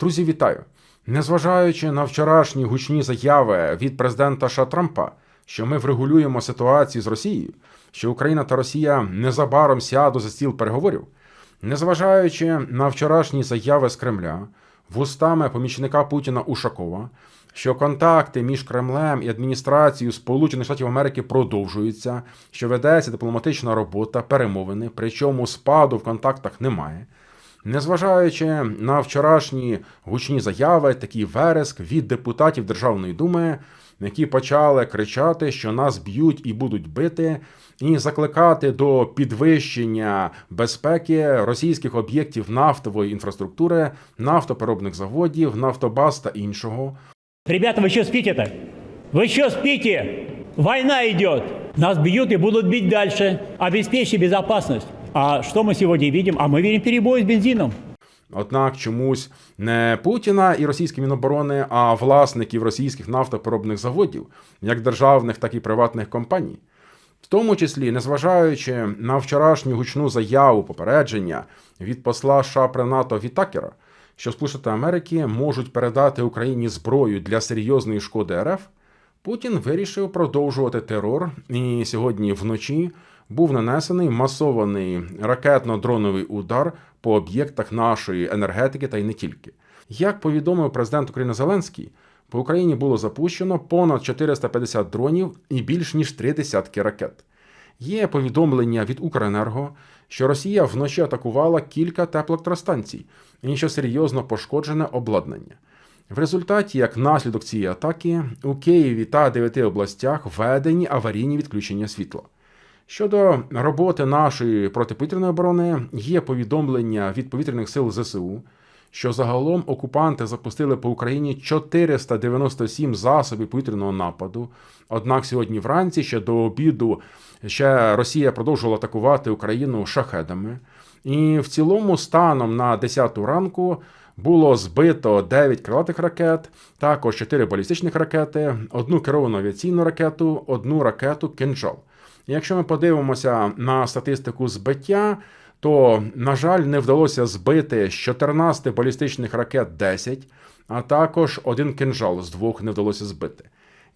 Друзі, вітаю! Незважаючи на вчорашні гучні заяви від президента США Трампа, що ми врегулюємо ситуацію з Росією, що Україна та Росія незабаром сядуть за стіл переговорів, незважаючи на вчорашні заяви з Кремля, вустами помічника Путіна Ушакова, що контакти між Кремлем і адміністрацією Сполучених Штатів Америки продовжуються, що ведеться дипломатична робота, перемовини, причому спаду в контактах немає. Незважаючи на вчорашні гучні заяви, такий вереск від депутатів Державної думи, які почали кричати, що нас б'ють і будуть бити, і закликати до підвищення безпеки російських об'єктів нафтової інфраструктури, нафтопереробних заводів, нафтобаз та іншого. Ребята, вы что спите-то? Вы что спите? Война идет. Нас бьют и будут бить дальше. Обеспечьте безопасность. А что мы сегодня видим? А мы видим перебои с бензином. Однак чомусь не Путіна і російські міноборони, а власників російських нафтопереробних заводів, як державних, так і приватних компаній. В тому числі, незважаючи на вчорашню гучну заяву попередження від посла США при НАТО Вітакера, що Сполучені Америки можуть передати Україні зброю для серйозної шкоди РФ, Путін вирішив продовжувати терор, і сьогодні вночі був нанесений масований ракетно-дроновий удар по об'єктах нашої енергетики та й не тільки. Як повідомив президент України Зеленський, по Україні було запущено понад 450 дронів і більш ніж три десятки ракет. Є повідомлення від Укренерго, що Росія вночі атакувала кілька теплоелектростанцій і що серйозно пошкоджене обладнання. В результаті, як наслідок цієї атаки, у Києві та дев'яти областях введені аварійні відключення світла. Щодо роботи нашої протиповітряної оборони, є повідомлення від повітряних сил ЗСУ, що загалом окупанти запустили по Україні 497 засобів повітряного нападу. Однак сьогодні вранці, ще до обіду, ще Росія продовжувала атакувати Україну шахедами. І в цілому, станом на 10 ранку, було збито 9 крилатих ракет, також 4 балістичних ракети, одну керовану авіаційну ракету, одну ракету «Кинжал». Якщо ми подивимося на статистику збиття, то, на жаль, не вдалося збити з 14 балістичних ракет 10, а також один кинжал з двох не вдалося збити.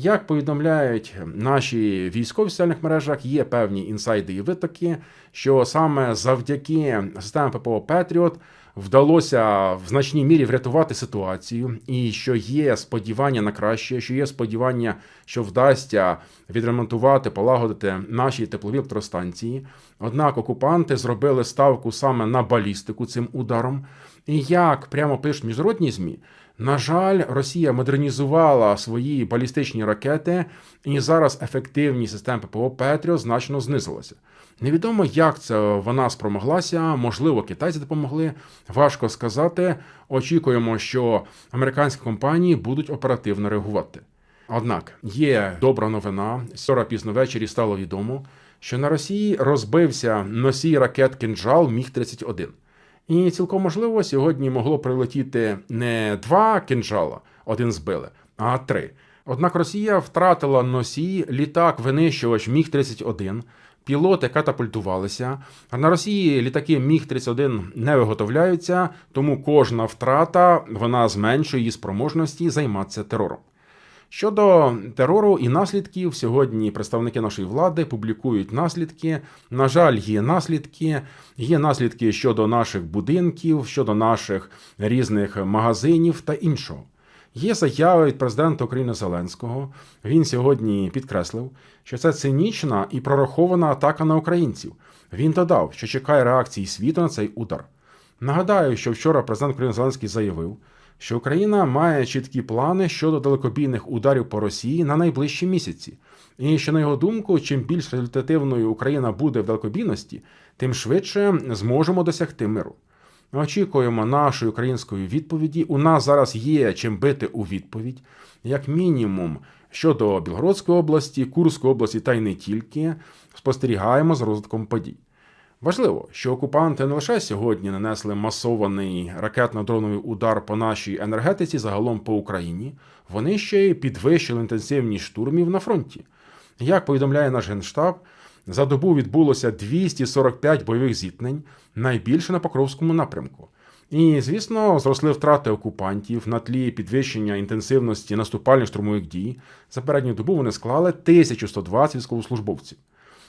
Як повідомляють наші військові в соціальних мережах, є певні інсайди і витоки, що саме завдяки системі ППО Петріот вдалося в значній мірі врятувати ситуацію, і що є сподівання на краще, що є сподівання, що вдасться відремонтувати, полагодити наші теплові електростанції. Однак окупанти зробили ставку саме на балістику цим ударом. І як прямо пишуть міжнародні змі, на жаль, Росія модернізувала свої балістичні ракети, і зараз ефективність систем ППО Петріо значно знизилася. Невідомо, як це вона спромоглася, можливо, китайці допомогли. Важко сказати. Очікуємо, що американські компанії будуть оперативно реагувати. Однак є добра новина. Вчора пізно ввечері стало відомо, що на Росії розбився носій ракет «Кинджал» Міг-31. І цілком можливо, сьогодні могло прилетіти не два кинжала, один збили, а три. Однак Росія втратила носій, літак винищувач Міг-31, пілоти катапультувалися. На Росії літаки Міг-31 не виготовляються, тому кожна втрата вона зменшує її спроможності займатися терором. Щодо терору і наслідків, сьогодні представники нашої влади публікують наслідки. На жаль, є наслідки. Є наслідки щодо наших будинків, щодо наших різних магазинів та іншого. Є заяви від президента України Зеленського. Він сьогодні підкреслив, що це цинічна і прорахована атака на українців. Він додав, що чекає реакції світу на цей удар. Нагадаю, що вчора президент України Зеленський заявив, що Україна має чіткі плани щодо далекобійних ударів по Росії на найближчі місяці, і що, на його думку, чим більш результативною Україна буде в далекобійності, тим швидше зможемо досягти миру. Ми очікуємо нашої української відповіді. У нас зараз є чим бити у відповідь, як мінімум щодо Білгородської області, Курської області та й не тільки спостерігаємо за розвитком подій. Важливо, що окупанти не лише сьогодні нанесли масований ракетно-дроновий удар по нашій енергетиці, загалом по Україні, вони ще й підвищили інтенсивність штурмів на фронті. Як повідомляє наш генштаб, за добу відбулося 245 бойових зіткнень, найбільше на Покровському напрямку. І, звісно, зросли втрати окупантів на тлі підвищення інтенсивності наступальних штурмових дій. За передню добу вони склали 1120 військовослужбовців.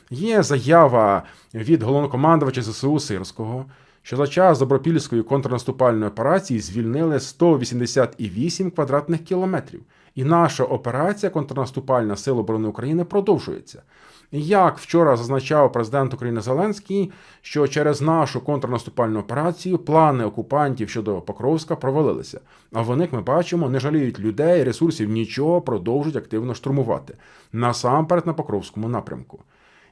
Є заява від головнокомандувача ЗСУ Сирського, що за час Добропільської контрнаступальної операції звільнили 188 квадратних кілометрів. І наша операція контрнаступальна Сил оборони України продовжується. Як вчора зазначав президент України Зеленський, що через нашу контрнаступальну операцію плани окупантів щодо Покровська провалилися. А вони, як ми бачимо, не жаліють людей, ресурсів, нічого, продовжують активно штурмувати насамперед на Покровському напрямку.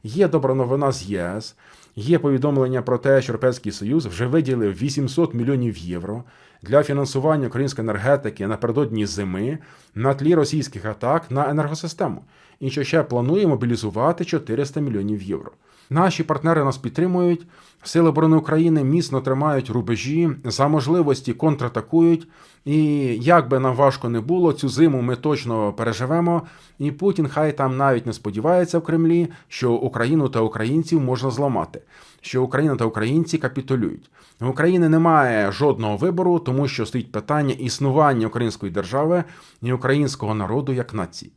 Є добра новина з ЄС. Є повідомлення про те, що Європейський Союз вже виділив 800 мільйонів євро для фінансування української енергетики напередодні зими на тлі російських атак на енергосистему. І що ще планує мобілізувати 400 мільйонів євро. Наші партнери нас підтримують. Сили оборони України міцно тримають рубежі, за можливості контратакують. І як би нам важко не було, цю зиму ми точно переживемо. І Путін хай там навіть не сподівається в Кремлі, що Україну та українців можна зламати, що Україна та українці капітулюють. У України немає жодного вибору, тому що стоїть питання існування української держави і українського народу як нації.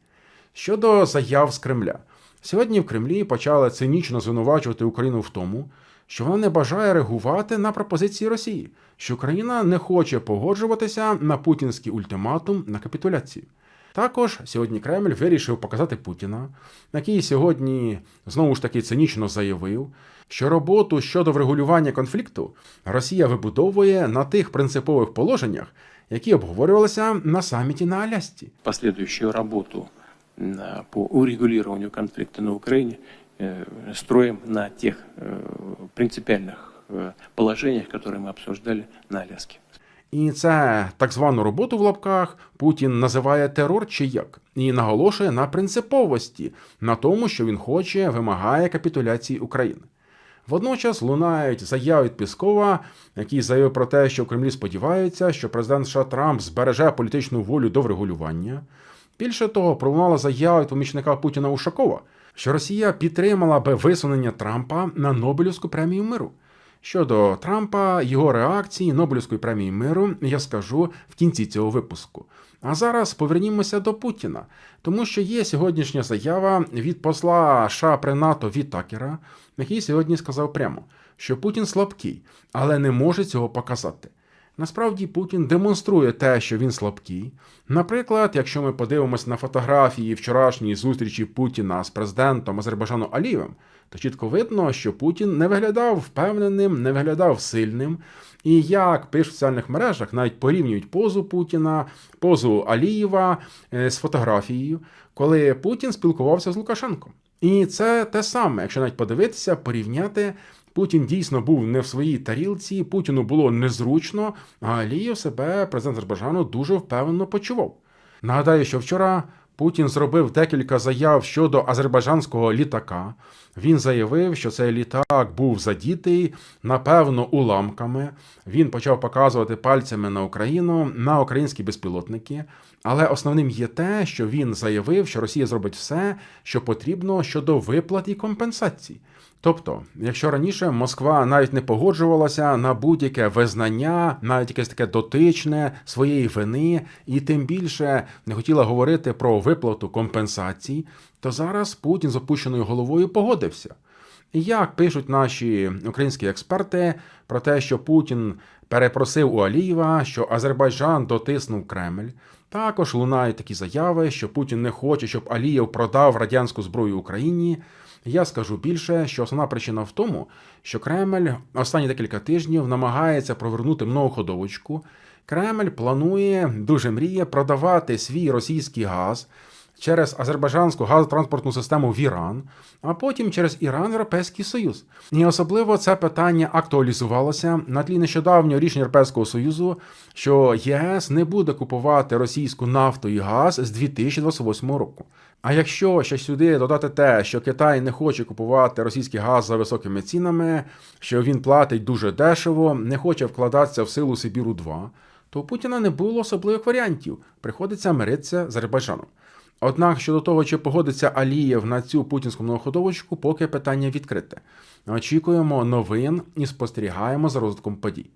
Щодо заяв з Кремля, сьогодні в Кремлі почали цинічно звинувачувати Україну в тому, що вона не бажає реагувати на пропозиції Росії, що Україна не хоче погоджуватися на путінський ультиматум на капітуляцію. Також сьогодні Кремль вирішив показати Путіна, який сьогодні знову ж таки цинічно заявив, що роботу щодо врегулювання конфлікту Росія вибудовує на тих принципових положеннях, які обговорювалися на саміті на Алясці. последующую работу м, по урегулированию конфликта на Украине э, строим на тех э, принципиальных э, положениях, которые мы обсуждали на Аляске. І це так звану роботу в лапках Путін називає терор чи як, і наголошує на принциповості, на тому, що він хоче, вимагає капітуляції України. Водночас лунають заяви від Піскова, який заявив про те, що в Кремлі сподіваються, що президент США Трамп збереже політичну волю до врегулювання. Більше того, пролунала заява від помічника Путіна Ушакова, що Росія підтримала би висунення Трампа на Нобелівську премію миру. Щодо Трампа, його реакції Нобелівської премії миру я скажу в кінці цього випуску. А зараз повернімося до Путіна, тому що є сьогоднішня заява від посла США при НАТО Вітакера, який сьогодні сказав прямо, що Путін слабкий, але не може цього показати. Насправді Путін демонструє те, що він слабкий. Наприклад, якщо ми подивимося на фотографії вчорашньої зустрічі Путіна з президентом Азербайджану Алієвим, то чітко видно, що Путін не виглядав впевненим, не виглядав сильним. І як пишуть в соціальних мережах, навіть порівнюють позу Путіна, позу Алієва е, з фотографією, коли Путін спілкувався з Лукашенком. І це те саме, якщо навіть подивитися, порівняти. Путін дійсно був не в своїй тарілці, Путіну було незручно, а Алієв себе, президент Азербайджану, дуже впевнено почував. Нагадаю, що вчора Путін зробив декілька заяв щодо азербайджанського літака. Він заявив, що цей літак був задітий, напевно, уламками. Він почав показувати пальцями на Україну, на українські безпілотники. Але основним є те, що він заявив, що Росія зробить все, що потрібно щодо виплат і компенсацій. Тобто, якщо раніше Москва навіть не погоджувалася на будь-яке визнання, навіть якесь таке дотичне своєї вини, і тим більше не хотіла говорити про виплату компенсацій, то зараз Путін з опущеною головою погодився. І як пишуть наші українські експерти про те, що Путін перепросив у Алієва, що Азербайджан дотиснув Кремль. Також лунають такі заяви, що Путін не хоче, щоб Алієв продав радянську зброю Україні. Я скажу більше, що основна причина в тому, що Кремль останні декілька тижнів намагається провернути многоходовочку. Кремль планує, дуже мріє продавати свій російський газ через азербайджанську газотранспортну систему в Іран, а потім через Іран Європейський Союз. І особливо це питання актуалізувалося на тлі нещодавнього рішення Європейського Союзу, що ЄС не буде купувати російську нафту і газ з 2028 року. А якщо ще сюди додати те, що Китай не хоче купувати російський газ за високими цінами, що він платить дуже дешево, не хоче вкладатися в силу Сибіру 2, то у Путіна не було особливих варіантів. Приходиться миритися з Азербайджаном. Однак щодо того, чи погодиться Алієв на цю путінську многоходовочку, поки питання відкрите. Очікуємо новин і спостерігаємо за розвитком подій.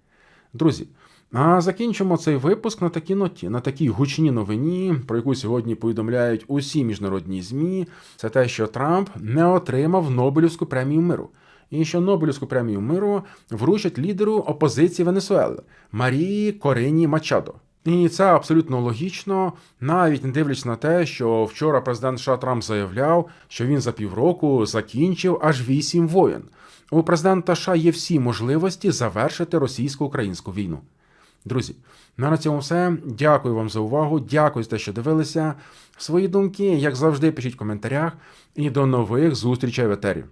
Друзі, а закінчимо цей випуск на такій ноті, на такій гучній новині, про яку сьогодні повідомляють усі міжнародні ЗМІ. Це те, що Трамп не отримав Нобелівську премію миру. І що Нобелівську премію миру вручать лідеру опозиції Венесуели Марії Корині Мачадо. І це абсолютно логічно, навіть не дивлячись на те, що вчора президент США Трамп заявляв, що він за півроку закінчив аж вісім воєн. У президента США є всі можливості завершити російсько-українську війну. Друзі, на цьому все. Дякую вам за увагу. Дякую за те, що дивилися. Свої думки, як завжди, пишіть в коментарях. І до нових зустрічей в етері.